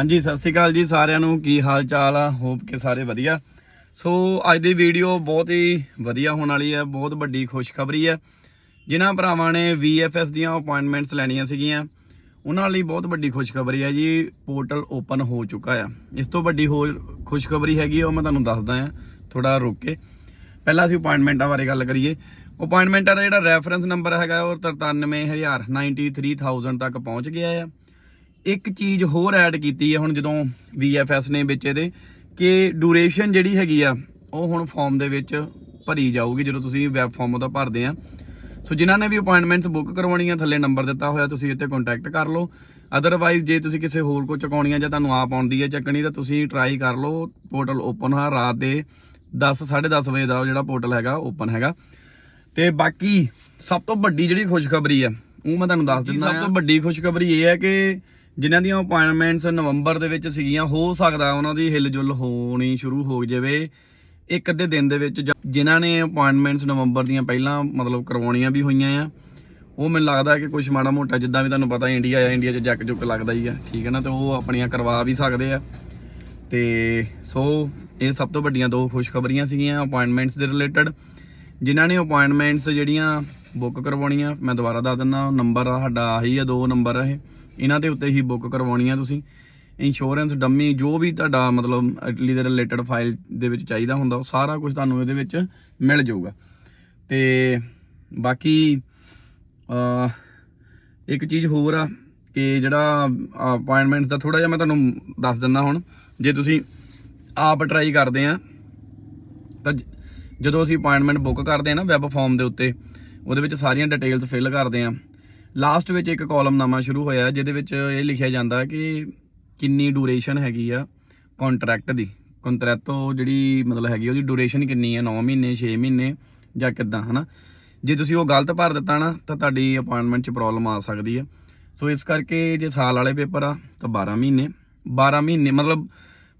ਹਾਂਜੀ, ਸਤਿ ਸ਼੍ਰੀ ਅਕਾਲ ਜੀ ਸਾਰਿਆਂ ਨੂੰ। ਕੀ ਹਾਲ ਚਾਲ ਆ? ਹੋਪ ਕਿ ਸਾਰੇ ਵਧੀਆ। ਸੋ ਅੱਜ ਦੀ ਵੀਡੀਓ ਬਹੁਤ ਹੀ ਵਧੀਆ ਹੋਣ ਵਾਲੀ ਹੈ, ਬਹੁਤ ਵੱਡੀ ਖੁਸ਼ਖਬਰੀ ਹੈ। ਜਿਨ੍ਹਾਂ ਭਰਾਵਾਂ ਨੇ VFS ਦੀਆਂ ਅਪਾਇੰਟਮੈਂਟਸ ਲੈਣੀਆਂ ਸੀਗੀਆਂ। ਉਹਨਾਂ ਲਈ ਬਹੁਤ ਵੱਡੀ ਖੁਸ਼ਖਬਰੀ ਹੈ ਜੀ। ਪੋਰਟਲ ਓਪਨ ਹੋ ਚੁੱਕਾ ਆ। ਇਸ ਤੋਂ ਵੱਡੀ ਹੋ ਖੁਸ਼ਖਬਰੀ ਹੈਗੀ ਉਹ ਮੈਂ ਤੁਹਾਨੂੰ ਦੱਸਦਾ ਆ। ਥੋੜਾ ਰੁਕ ਕੇ। ਪਹਿਲਾਂ ਅਸੀਂ ਅਪਾਇੰਟਮੈਂਟਾਂ ਬਾਰੇ ਗੱਲ ਕਰੀਏ। ਅਪਾਇੰਟਮੈਂਟਾਂ ਦਾ ਜਿਹੜਾ ਰੈਫਰੈਂਸ ਨੰਬਰ ਹੈਗਾ, ਉਹ 93000 93000 ਤੱਕ ਪਹੁੰਚ ਗਿਆ ਆ। ਇੱਕ ਚੀਜ਼ ਹੋਰ ਐਡ ਕੀਤੀ ਹੈ ਹੁਣ ਜਦੋਂ VFS ਨੇ ਵਿੱਚ ਇਹਦੇ ਕਿ ਡਿਊਰੇਸ਼ਨ ਜਿਹੜੀ ਹੈਗੀ ਆ ਉਹ ਹੁਣ ਫਾਰਮ ਦੇ ਵਿੱਚ ਭਰੀ ਜਾਊਗੀ ਜਦੋਂ ਤੁਸੀਂ ਵੈਬ ਫਾਰਮ ਉਹਦਾ ਭਰਦੇ ਆ। ਸੋ ਜਿਨ੍ਹਾਂ ਨੇ ਵੀ ਅਪਾਇੰਟਮੈਂਟਸ ਬੁੱਕ ਕਰਵਾਉਣੀਆਂ ਥੱਲੇ ਨੰਬਰ ਦਿੱਤਾ ਹੋਇਆ ਤੁਸੀਂ ਇੱਥੇ ਕੰਟੈਕਟ ਕਰ ਲਓ। ਅਦਰਵਾਈਜ਼ ਜੇ ਤੁਸੀਂ ਕਿਸੇ ਹੋਰ ਕੋ ਚੁਕਾਉਣੀਆਂ ਜਾਂ ਤੁਹਾਨੂੰ ਆਪ ਆਉਂਦੀ ਹੈ ਚੱਕਣੀ ਤਾਂ ਤੁਸੀਂ ਟਰਾਈ ਕਰ ਲਓ। ਪੋਰਟਲ ਓਪਨ ਆ ਰਾਤ ਦੇ 10 10:30 ਵਜੇ ਦਾ ਜਿਹੜਾ ਪੋਰਟਲ ਹੈਗਾ ਓਪਨ ਹੈਗਾ। ਤੇ ਬਾਕੀ ਸਭ ਤੋਂ ਵੱਡੀ ਜਿਹੜੀ ਖੁਸ਼ਖਬਰੀ ਆ ਉਹ ਮੈਂ ਤੁਹਾਨੂੰ ਦੱਸ ਦਿੰਦਾ ਸਭ ਤੋਂ ਵੱਡੀ ਖੁਸ਼ਖਬਰੀ ਇਹ ਹੈ ਕਿ ਜਿਨ੍ਹਾਂ ਦੀਆਂ ਅਪਾਇੰਟਮੈਂਟਸ ਨਵੰਬਰ ਦੇ ਵਿੱਚ ਸੀਗੀਆਂ, ਹੋ ਸਕਦਾ ਉਹਨਾਂ ਦੀ ਹਿਲਜੁਲ ਹੋਣੀ ਸ਼ੁਰੂ ਹੋ ਜਾਵੇ। ਇੱਕ ਅੱਧੇ ਦਿਨ ਦੇ ਵਿੱਚ ਜਿਨ੍ਹਾਂ ਨੇ ਅਪਾਇੰਟਮੈਂਟਸ ਨਵੰਬਰ ਦੀਆਂ ਪਹਿਲਾਂ ਮਤਲਬ ਕਰਵਾਉਣੀਆਂ ਵੀ ਹੋਈਆਂ ਆ, ਉਹ ਮੈਨੂੰ ਲੱਗਦਾ ਕਿ ਕੁਝ ਮਾੜਾ ਮੋਟਾ ਜਿੱਦਾਂ ਵੀ ਤੁਹਾਨੂੰ ਪਤਾ ਇੰਡੀਆ ਆ ਇੰਡੀਆ 'ਚ ਜੱਕ ਜੁੱਕ ਲੱਗਦਾ ਹੀ ਆ, ਠੀਕ ਹੈ ਨਾ? ਤੇ ਉਹ ਆਪਣੀਆਂ ਕਰਵਾ ਵੀ ਸਕਦੇ ਆ। ਤੇ ਸੋ ਇਹ ਸਭ ਤੋਂ ਵੱਡੀਆਂ ਦੋ ਖੁਸ਼ਖਬਰੀਆਂ ਸੀਗੀਆਂ ਅਪਾਇੰਟਮੈਂਟਸ ਦੇ ਰਿਲੇਟਡ ਜਿਨ੍ਹਾਂ ਨੇ ਅਪਾਇੰਟਮੈਂਟਸ ਜਿਹੜੀਆਂ ਬੁੱਕ ਕਰਵਾਉਣੀ ਆ, ਮੈਂ ਦੁਬਾਰਾ ਦੱਸ ਦਿੰਦਾ ਨੰਬਰ ਆ, ਸਾਡਾ ਆਹੀ ਆ, ਦੋ ਨੰਬਰ ਆ ਇਹ। ਇਹਨਾਂ ਦੇ ਉੱਤੇ ਹੀ ਬੁੱਕ ਕਰਵਾਉਣੀ ਆ ਤੁਸੀਂ। ਇੰਸ਼ੋਰੈਂਸ ਡੰਮੀ ਜੋ ਵੀ ਤੁਹਾਡਾ ਮਤਲਬ ਇਟਲੀ ਦੇ ਰਿਲੇਟਡ ਫਾਈਲ ਦੇ ਵਿੱਚ ਚਾਹੀਦਾ ਹੁੰਦਾ, ਉਹ ਸਾਰਾ ਕੁਝ ਤੁਹਾਨੂੰ ਇਹਦੇ ਵਿੱਚ ਮਿਲ ਜਾਊਗਾ। ਤੇ ਬਾਕੀ ਇੱਕ ਚੀਜ਼ ਹੋਰ ਆ ਕਿ ਜਿਹੜਾ ਅਪਾਇੰਟਮੈਂਟਸ ਦਾ ਥੋੜਾ ਜਿਹਾ ਮੈਂ ਤੁਹਾਨੂੰ ਦੱਸ ਦਿੰਦਾ ਹੁਣ, ਜੇ ਤੁਸੀਂ ਆਪ ਟਰਾਈ ਕਰਦੇ ਆ, ਤਾਂ ਜਦੋਂ ਅਸੀਂ ਅਪਾਇੰਟਮੈਂਟ ਬੁੱਕ ਕਰਦੇ ਆ ਨਾ ਵੈਬ ਫਾਰਮ ਦੇ ਉੱਤੇ ਉਹਦੇ ਵਿੱਚ ਸਾਰੀਆਂ ਡਿਟੇਲਸ ਫਿਲ ਕਰਦੇ ਆ। ਲਾਸਟ ਵਿੱਚ ਇੱਕ ਕਾਲਮ ਨਵਾਂ ਸ਼ੁਰੂ ਹੋਇਆ, ਜਿਹਦੇ ਵਿੱਚ ਇਹ ਲਿਖਿਆ ਜਾਂਦਾ ਕਿ ਕਿੰਨੀ ਡਿਊਰੇਸ਼ਨ ਹੈਗੀ ਆ ਕੰਟਰੈਕਟ ਦੀ। ਕੰਟਰੈਕਟੋ ਜਿਹੜੀ ਮਤਲਬ ਹੈਗੀ ਉਹਦੀ ਡਿਊਰੇਸ਼ਨ ਕਿੰਨੀ ਹੈ 9 ਮਹੀਨੇ 6 ਮਹੀਨੇ ਜਾਂ ਕਿੱਦਾਂ, ਹਨਾ? ਜੇ ਤੁਸੀਂ ਉਹ ਗਲਤ ਭਰ ਦਿੱਤਾ ਨਾ, ਤਾਂ ਤੁਹਾਡੀ ਅਪਾਇੰਟਮੈਂਟ 'ਚ ਪ੍ਰੋਬਲਮ ਆ ਸਕਦੀ ਹੈ ਸੋ ਇਸ ਕਰਕੇ ਜੇ ਸਾਲ ਵਾਲੇ ਪੇਪਰ ਆ, ਤਾਂ 12 ਮਹੀਨੇ। 12 ਮਹੀਨੇ, ਮਤਲਬ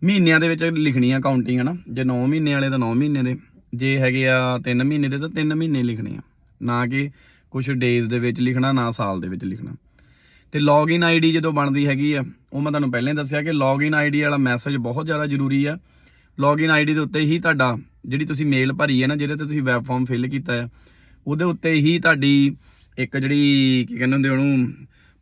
ਮਹੀਨਿਆਂ ਦੇ ਵਿੱਚ ਲਿਖਣੀ ਆ ਕਾਊਂਟਿੰਗ ਹਨਾ? ਜੇ 9 ਮਹੀਨੇ ਵਾਲੇ ਤਾਂ 9 ਮਹੀਨੇ ਦੇ। ਜੇ ਹੈਗੇ ਆ 3 ਮਹੀਨੇ ਦੇ, ਤਾਂ 3 ਮਹੀਨੇ ਲਿਖਣੇ ਆ। ਨਾ ਕਿ ਕੁਝ ਡੇਜ਼ ਦੇ ਵਿੱਚ ਲਿਖਣਾ, ਨਾ ਸਾਲ ਦੇ ਵਿੱਚ ਲਿਖਣਾ। ਤੇ ਲੌਗਇਨ ਆਈਡੀ ਜਦੋਂ ਬਣਦੀ ਹੈਗੀ ਆ, ਉਹ ਮੈਂ ਤੁਹਾਨੂੰ ਪਹਿਲਾਂ ਹੀ ਦੱਸਿਆ ਕਿ ਲੌਗਇਨ ਆਈਡੀ ਵਾਲਾ ਮੈਸੇਜ ਬਹੁਤ ਜ਼ਿਆਦਾ ਜ਼ਰੂਰੀ ਆ। ਲੌਗਇਨ ਆਈਡੀ ਦੇ ਉੱਤੇ ਹੀ ਤੁਹਾਡਾ ਜਿਹੜੀ ਤੁਸੀਂ ਮੇਲ ਭਰੀ ਹੈ ਨਾ, ਜਿਹਦੇ ਤੇ ਤੁਸੀਂ ਵੈਬ ਫਾਰਮ ਫਿਲ ਕੀਤਾ ਆ, ਉਹਦੇ ਉੱਤੇ ਹੀ ਤੁਹਾਡੀ ਇੱਕ ਜਿਹੜੀ ਕੀ ਕਹਿੰਦੇ ਹੁੰਦੇ ਉਹਨੂੰ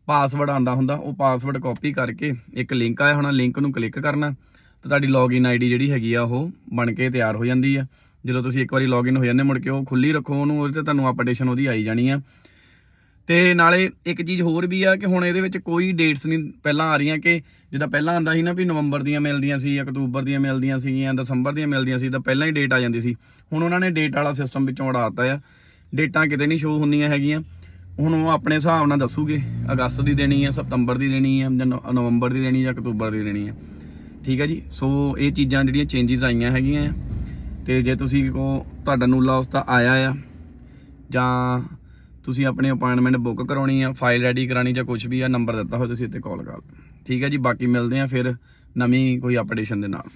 ਪਾਸਵਰਡ ਆਂਦਾ ਹੁੰਦਾ, ਉਹ ਪਾਸਵਰਡ ਕਾਪੀ ਕਰਕੇ ਇੱਕ ਲਿੰਕ ਆਇਆ ਹੋਣਾ ਲਿੰਕ ਨੂੰ ਕਲਿੱਕ ਕਰਨਾ, ਤੇ ਤੁਹਾਡੀ ਲੌਗਇਨ ਆਈਡੀ ਜਿਹੜੀ ਹੈਗੀ ਆ, ਉਹ ਬਣ ਕੇ ਤਿਆਰ ਹੋ ਜਾਂਦੀ ਆ। ਜਦੋਂ ਤੁਸੀਂ ਇੱਕ ਵਾਰੀ ਲੌਗਇਨ ਹੋ ਜਾਂਦੇ ਮੁੜ ਕੇ ਉਹ ਖੁੱਲੀ ਰੱਖੋ ਉਹਨੂੰ, ਉਹਦੇ ਤੇ ਤੁਹਾਨੂੰ ਅਪਡੇਸ਼ਨ ਉਹਦੀ ਆਈ ਜਾਣੀ ਆ। ਤੇ ਨਾਲੇ ਇੱਕ ਚੀਜ਼ ਹੋਰ ਵੀ ਆ ਕਿ ਹੁਣ ਇਹਦੇ ਵਿੱਚ ਕੋਈ ਡੇਟਸ ਨਹੀਂ ਪਹਿਲਾਂ ਆ ਰਹੀਆਂ ਕਿ ਜਿੱਦਾਂ ਪਹਿਲਾਂ ਆਂਦਾ ਸੀ ਨਾ ਵੀ ਨਵੰਬਰ ਦੀਆਂ ਮਿਲਦੀਆਂ ਸੀ, ਅਕਤੂਬਰ ਦੀਆਂ ਮਿਲਦੀਆਂ ਸੀਗੀਆਂ ਦਸੰਬਰ ਦੀਆਂ ਮਿਲਦੀਆਂ ਸੀ, ਤਾਂ ਪਹਿਲਾਂ ਹੀ ਡੇਟ ਆ ਜਾਂਦੀ ਸੀ। ਹੁਣ ਉਹਨਾਂ ਨੇ ਡੇਟ ਵਾਲਾ ਸਿਸਟਮ ਵਿੱਚੋਂ ਉਡਾਤਾ ਆ। ਡੇਟਾਂ ਕਿਤੇ ਨਹੀਂ ਸ਼ੋ ਹੁੰਦੀਆਂ ਹੈਗੀਆਂ। ਹੁਣ ਉਹ ਆਪਣੇ ਹਿਸਾਬ ਨਾਲ ਦੱਸੂਗੇ, ਅਗਸਤ ਦੀ ਦੇਣੀ ਹੈ ਸਤੰਬਰ ਦੀ ਦੇਣੀ ਹੈ ਜਾਂ ਨਵੰਬਰ ਦੀ ਦੇਣੀ ਜਾਂ ਅਕਤੂਬਰ ਦੀ ਦੇਣੀ ਹੈ ਠੀਕ ਹੈ ਜੀ? ਸੋ ਇਹ ਚੀਜ਼ਾਂ ਜਿਹੜੀਆਂ ਚੇਂਜਸ ਆਈਆਂ ਹੈਗੀਆਂ ਆ। ਤੇ ਜੇ ਤੁਸੀਂ ਕੋ ਤੁਹਾਡਾ ਨੂਲਾ ਉਸ ਦਾ ਆਇਆ ਆ, ਜਾਂ ਤੁਸੀਂ ਆਪਣੀ ਅਪਾਇੰਟਮੈਂਟ ਬੁੱਕ ਕਰਾਉਣੀ ਆ ਫਾਈਲ ਰੈਡੀ ਕਰਾਣੀ ਜਾਂ ਕੁਝ ਵੀ ਆ ਨੰਬਰ ਦਿੱਤਾ ਹੋਇਆ ਤੁਸੀਂ ਇੱਥੇ ਕਾਲ ਕਰ ਲਓ। ਠੀਕ ਹੈ ਜੀ, ਬਾਕੀ ਮਿਲਦੇ ਆ ਫਿਰ ਨਵੀਂ ਕੋਈ ਅਪਡੇਸ਼ਨ ਦੇ ਨਾਲ।